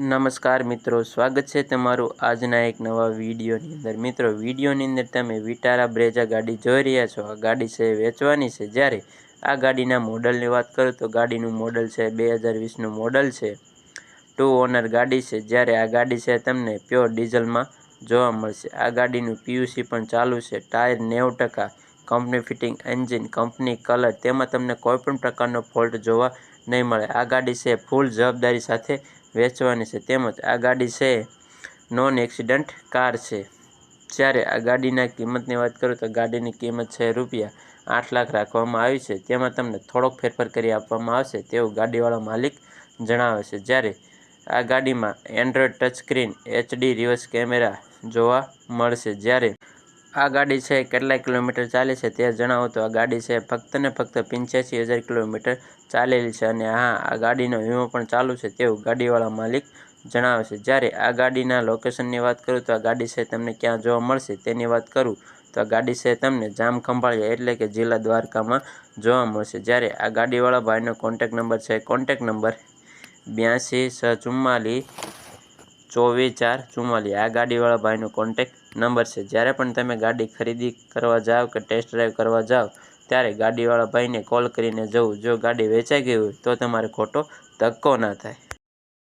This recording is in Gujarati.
નમસ્કાર મિત્રો, સ્વાગત છે તમારું આજના એક નવા વિડીયોની અંદર. મિત્રો, વિડીયોની અંદર તમે વિટારા બ્રેજા ગાડી જોઈ રહ્યા છો. આ ગાડી છે વેચવાની છે. જ્યારે આ ગાડીના મોડલની વાત કરું તો ગાડીનું મોડલ છે બે હજાર વીસનું મોડલ છે. ટુ ઓનર ગાડી છે. જ્યારે આ ગાડી છે તમને પ્યોર ડીઝલમાં જોવા મળશે. આ ગાડીનું પીયુસી પણ ચાલુ છે. ટાયર નેવું ટકા, company fitting engine, company colour, તેમાં તમને કોઈપણ પ્રકારનો ફોલ્ટ જોવા નહીં મળે. આ ગાડી છે ફૂલ જવાબદારી સાથે વેચવાની છે. તેમજ આ ગાડી છે નોન એક્સિડન્ટ કાર છે. જ્યારે આ ગાડીના કિંમતની વાત કરું તો ગાડીની કિંમત છે રૂપિયા આઠ લાખ રાખવામાં આવી છે. તેમાં તમને થોડોક ફેરફાર કરી આપવામાં આવશે તેવું ગાડીવાળા માલિક જણાવે છે. જ્યારે આ ગાડીમાં android touch screen HD reverse camera જોવા મળશે. જ્યારે આ ગાડી છે કેટલા કિલોમીટર ચાલે છે તે જણાવો તો આ ગાડી છે ફક્ત ને ફક્ત પંચ્યાસી હજાર કિલોમીટર ચાલેલી છે અને હા, આ ગાડીનો વીમો પણ ચાલુ છે તેવું ગાડીવાળા માલિક જણાવે છે. જ્યારે આ ગાડીના લોકેશનની વાત કરું તો આ ગાડી છે તમને ક્યાં જોવા મળશે તેની વાત કરું તો આ ગાડી છે તમને જામ ખંભાળિયા એટલે કે જિલ્લા દ્વારકામાં જોવા મળશે. જ્યારે આ ગાડીવાળા ભાઈનો કોન્ટેક નંબર છે કોન્ટેક નંબર બ્યાસી છ ચુમ્માલીસ ચોવીસ ચાર ચુમ્માલીસ આ ગાડીવાળા ભાઈનો કોન્ટેક નંબર છે. જ્યારે પણ તમે ગાડી ખરીદી કરવા જાઓ કે ટેસ્ટ ડ્રાઈવ કરવા જાઓ ત્યારે ગાડીવાળા ભાઈને કોલ કરીને જવું. જો ગાડી વેચાઈ ગઈ હોય, તો તમારે ખોટો ધક્કો ના થાય.